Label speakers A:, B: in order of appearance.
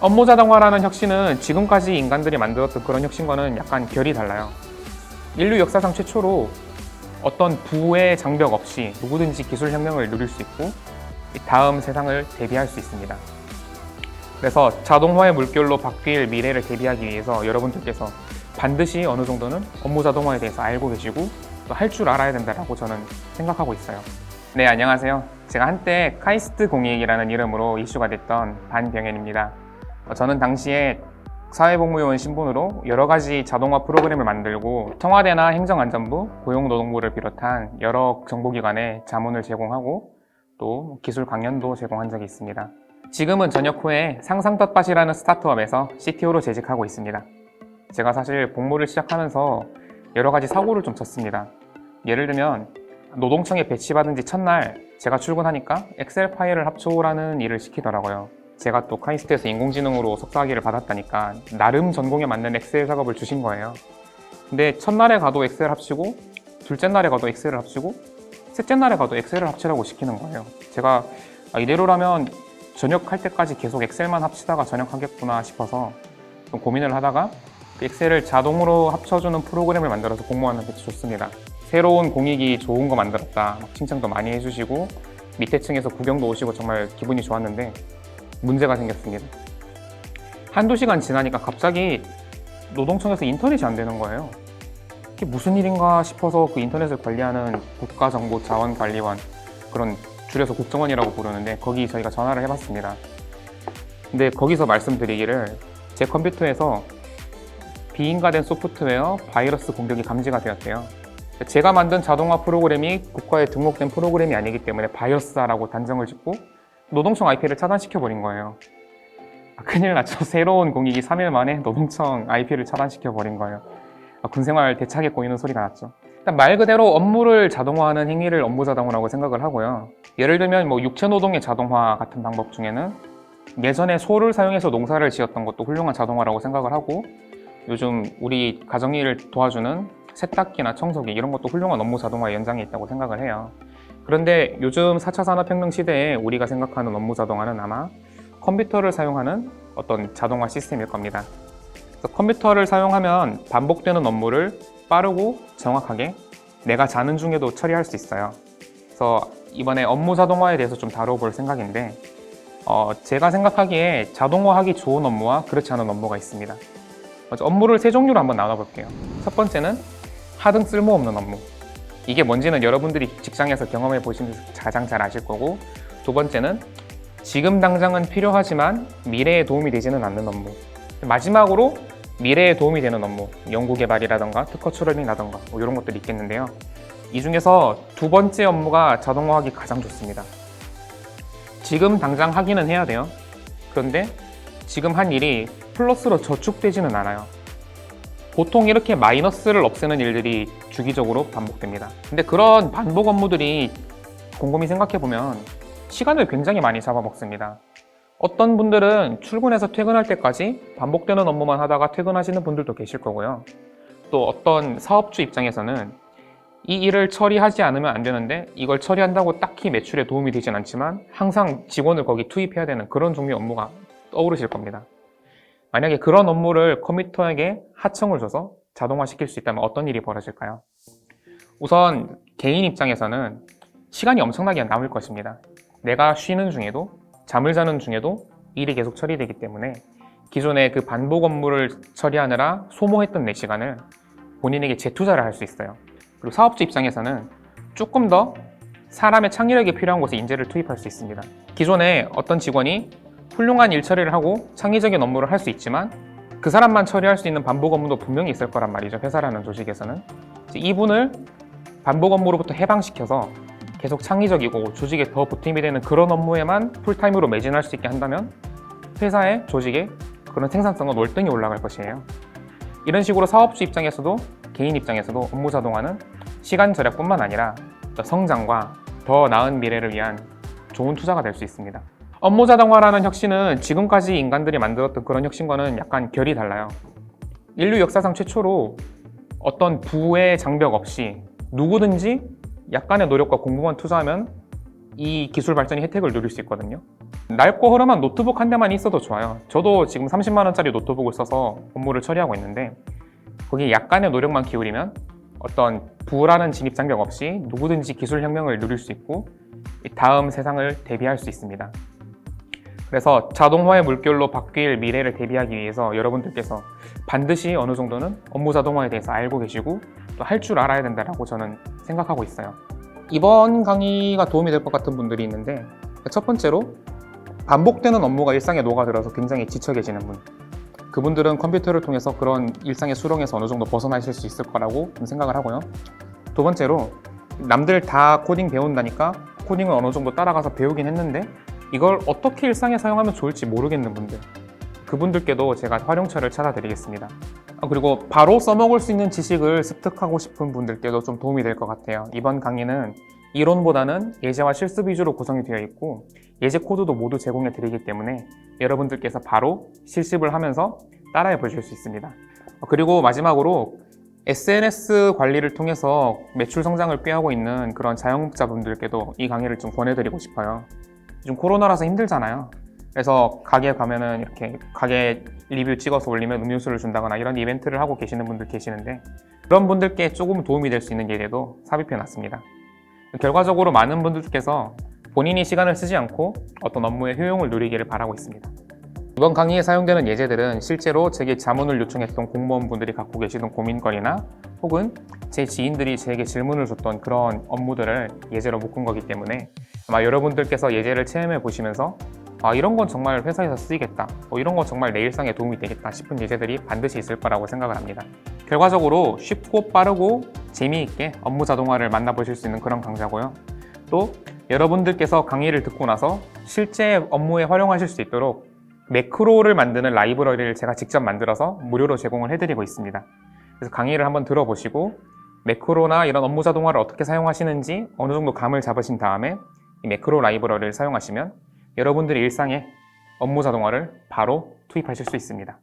A: 업무 자동화라는 혁신은 지금까지 인간들이 만들었던 그런 혁신과는 약간 결이 달라요. 인류 역사상 최초로 어떤 부의 장벽 없이 누구든지 기술 혁명을 누릴 수 있고 이 다음 세상을 대비할 수 있습니다. 그래서 자동화의 물결로 바뀔 미래를 대비하기 위해서 여러분들께서 반드시 어느 정도는 업무 자동화에 대해서 알고 계시고 또 할 줄 알아야 된다라고 저는 생각하고 있어요. 네, 안녕하세요. 제가 한때 카이스트 공익이라는 이름으로 이슈가 됐던 반병현입니다. 어, 저는 당시에 사회복무요원 신분으로 여러 가지 자동화 프로그램을 만들고 청와대나 행정안전부, 고용노동부를 비롯한 여러 정보기관에 자문을 제공하고 또 기술 강연도 제공한 적이 있습니다. 지금은 전역 후에 상상텃밭이라는 스타트업에서 CTO로 재직하고 있습니다. 제가 사실 복무를 시작하면서 여러 가지 사고를 좀 쳤습니다. 예를 들면 노동청에 배치받은 지 첫날 제가 출근하니까 엑셀 파일을 합쳐오라는 일을 시키더라고요. 제가 또 카이스트에서 인공지능으로 석사학위를 받았다니까 나름 전공에 맞는 엑셀 작업을 주신 거예요. 근데 첫날에 가도 엑셀 합치고 둘째 날에 가도 엑셀을 합치고 셋째 날에 가도 엑셀을 합치라고 시키는 거예요. 제가 아, 이대로라면 전역할 때까지 계속 엑셀만 합치다가 전역하겠구나 싶어서 좀 고민을 하다가 그 엑셀을 자동으로 합쳐주는 프로그램을 만들어서 공무원한테 줬습니다. 새로운 공익이 좋은 거 만들었다. 막 칭찬도 많이 해주시고 밑에 층에서 구경도 오시고 정말 기분이 좋았는데 문제가 생겼습니다. 한두 시간 지나니까 갑자기 노동청에서 인터넷이 안 되는 거예요. 이게 무슨 일인가 싶어서 그 인터넷을 관리하는 국가정보자원관리원 그런 줄여서 국정원이라고 부르는데 거기 저희가 전화를 해봤습니다. 근데 거기서 말씀드리기를 제 컴퓨터에서 비인가된 소프트웨어 바이러스 공격이 감지가 되었대요. 제가 만든 자동화 프로그램이 국가에 등록된 프로그램이 아니기 때문에 바이러스다라고 단정을 짓고 노동청 IP를 차단시켜 버린 거예요. 아, 큰일 났죠. 새로운 공익이 3일 만에 노동청 IP를 차단시켜 버린 거예요. 아, 군생활 대차게 꼬이는 소리가 났죠. 일단 말 그대로 업무를 자동화하는 행위를 업무 자동화라고 생각을 하고요. 예를 들면 뭐 육체 노동의 자동화 같은 방법 중에는 예전에 소를 사용해서 농사를 지었던 것도 훌륭한 자동화라고 생각을 하고 요즘 우리 가정일을 도와주는 세탁기나 청소기 이런 것도 훌륭한 업무 자동화의 연장에 있다고 생각을 해요. 그런데 요즘 4차 산업혁명 시대에 우리가 생각하는 업무 자동화는 아마 컴퓨터를 사용하는 어떤 자동화 시스템일 겁니다. 컴퓨터를 사용하면 반복되는 업무를 빠르고 정확하게 내가 자는 중에도 처리할 수 있어요. 그래서 이번에 업무 자동화에 대해서 좀 다뤄볼 생각인데 어, 제가 생각하기에 자동화하기 좋은 업무와 그렇지 않은 업무가 있습니다. 업무를 세 종류로 한번 나눠볼게요. 첫 번째는 하등 쓸모없는 업무. 이게 뭔지는 여러분들이 직장에서 경험해 보시면서 가장 잘 아실 거고 두 번째는 지금 당장은 필요하지만 미래에 도움이 되지는 않는 업무. 마지막으로 미래에 도움이 되는 업무, 연구개발이라던가 특허 출원이라던가 뭐 이런 것들이 있겠는데요. 이 중에서 두 번째 업무가 자동화하기 가장 좋습니다. 지금 당장 하기는 해야 돼요. 그런데 지금 한 일이 플러스로 저축되지는 않아요. 보통 이렇게 마이너스를 없애는 일들이 주기적으로 반복됩니다. 근데 그런 반복 업무들이 곰곰이 생각해보면 시간을 굉장히 많이 잡아먹습니다. 어떤 분들은 출근해서 퇴근할 때까지 반복되는 업무만 하다가 퇴근하시는 분들도 계실 거고요. 또 어떤 사업주 입장에서는 이 일을 처리하지 않으면 안 되는데 이걸 처리한다고 딱히 매출에 도움이 되진 않지만 항상 직원을 거기 투입해야 되는 그런 종류의 업무가 떠오르실 겁니다. 만약에 그런 업무를 컴퓨터에게 하청을 줘서 자동화시킬 수 있다면 어떤 일이 벌어질까요? 우선 개인 입장에서는 시간이 엄청나게 남을 것입니다. 내가 쉬는 중에도 잠을 자는 중에도 일이 계속 처리되기 때문에 기존의 그 반복 업무를 처리하느라 소모했던 내 시간을 본인에게 재투자를 할 수 있어요. 그리고 사업주 입장에서는 조금 더 사람의 창의력이 필요한 곳에 인재를 투입할 수 있습니다. 기존에 어떤 직원이 훌륭한 일 처리를 하고 창의적인 업무를 할 수 있지만 그 사람만 처리할 수 있는 반복 업무도 분명히 있을 거란 말이죠. 회사라는 조직에서는. 이분을 반복 업무로부터 해방시켜서 계속 창의적이고 조직에 더 보탬이 되는 그런 업무에만 풀타임으로 매진할 수 있게 한다면 회사의 조직의 그런 생산성은 월등히 올라갈 것이에요. 이런 식으로 사업주 입장에서도 개인 입장에서도 업무 자동화는 시간 절약뿐만 아니라 더 성장과 더 나은 미래를 위한 좋은 투자가 될 수 있습니다. 업무 자동화라는 혁신은 지금까지 인간들이 만들었던 그런 혁신과는 약간 결이 달라요. 인류 역사상 최초로 어떤 부의 장벽 없이 누구든지 약간의 노력과 공부만 투자하면 이 기술 발전이 혜택을 누릴 수 있거든요. 낡고 허름한 노트북 한 대만 있어도 좋아요. 저도 지금 30만 원짜리 노트북을 써서 업무를 처리하고 있는데 거기에 약간의 노력만 기울이면 어떤 부라는 진입 장벽 없이 누구든지 기술 혁명을 누릴 수 있고 이 다음 세상을 대비할 수 있습니다. 그래서 자동화의 물결로 바뀔 미래를 대비하기 위해서 여러분들께서 반드시 어느 정도는 업무 자동화에 대해서 알고 계시고 또 할 줄 알아야 된다라고 저는 생각하고 있어요. 이번 강의가 도움이 될 것 같은 분들이 있는데 첫 번째로 반복되는 업무가 일상에 녹아들어서 굉장히 지쳐 계시는 분. 그분들은 컴퓨터를 통해서 그런 일상의 수렁에서 어느 정도 벗어나실 수 있을 거라고 좀 생각을 하고요. 두 번째로 남들 다 코딩 배운다니까 코딩을 어느 정도 따라가서 배우긴 했는데 이걸 어떻게 일상에 사용하면 좋을지 모르겠는 분들. 그분들께도 제가 활용처를 찾아드리겠습니다. 아, 그리고 바로 써먹을 수 있는 지식을 습득하고 싶은 분들께도 좀 도움이 될 것 같아요. 이번 강의는 이론보다는 예제와 실습 위주로 구성이 되어 있고 예제 코드도 모두 제공해 드리기 때문에 여러분들께서 바로 실습을 하면서 따라해 보실 수 있습니다. 어, 그리고 마지막으로 SNS 관리를 통해서 매출 성장을 꾀하고 있는 그런 자영업자분들께도 이 강의를 좀 권해드리고 싶어요. 요즘 코로나라서 힘들잖아요. 그래서 가게 가면은 이렇게 가게 리뷰 찍어서 올리면 음료수를 준다거나 이런 이벤트를 하고 계시는 분들 계시는데 그런 분들께 조금 도움이 될 수 있는 예제도 삽입해 놨습니다. 결과적으로 많은 분들께서 본인이 시간을 쓰지 않고 어떤 업무의 효용을 누리기를 바라고 있습니다. 이번 강의에 사용되는 예제들은 실제로 제게 자문을 요청했던 공무원분들이 갖고 계시던 고민거리나 혹은 제 지인들이 제게 질문을 줬던 그런 업무들을 예제로 묶은 거기 때문에 아마 여러분들께서 예제를 체험해 보시면서 아 이런 건 정말 회사에서 쓰이겠다. 어, 이런 건 정말 내 일상에 도움이 되겠다 싶은 예제들이 반드시 있을 거라고 생각을 합니다. 결과적으로 쉽고 빠르고 재미있게 업무 자동화를 만나보실 수 있는 그런 강좌고요. 또 여러분들께서 강의를 듣고 나서 실제 업무에 활용하실 수 있도록 매크로를 만드는 라이브러리를 제가 직접 만들어서 무료로 제공을 해드리고 있습니다. 그래서 강의를 한번 들어보시고 매크로나 이런 업무 자동화를 어떻게 사용하시는지 어느 정도 감을 잡으신 다음에 이 매크로 라이브러리를 사용하시면 여러분들의 일상에 업무 자동화를 바로 투입하실 수 있습니다.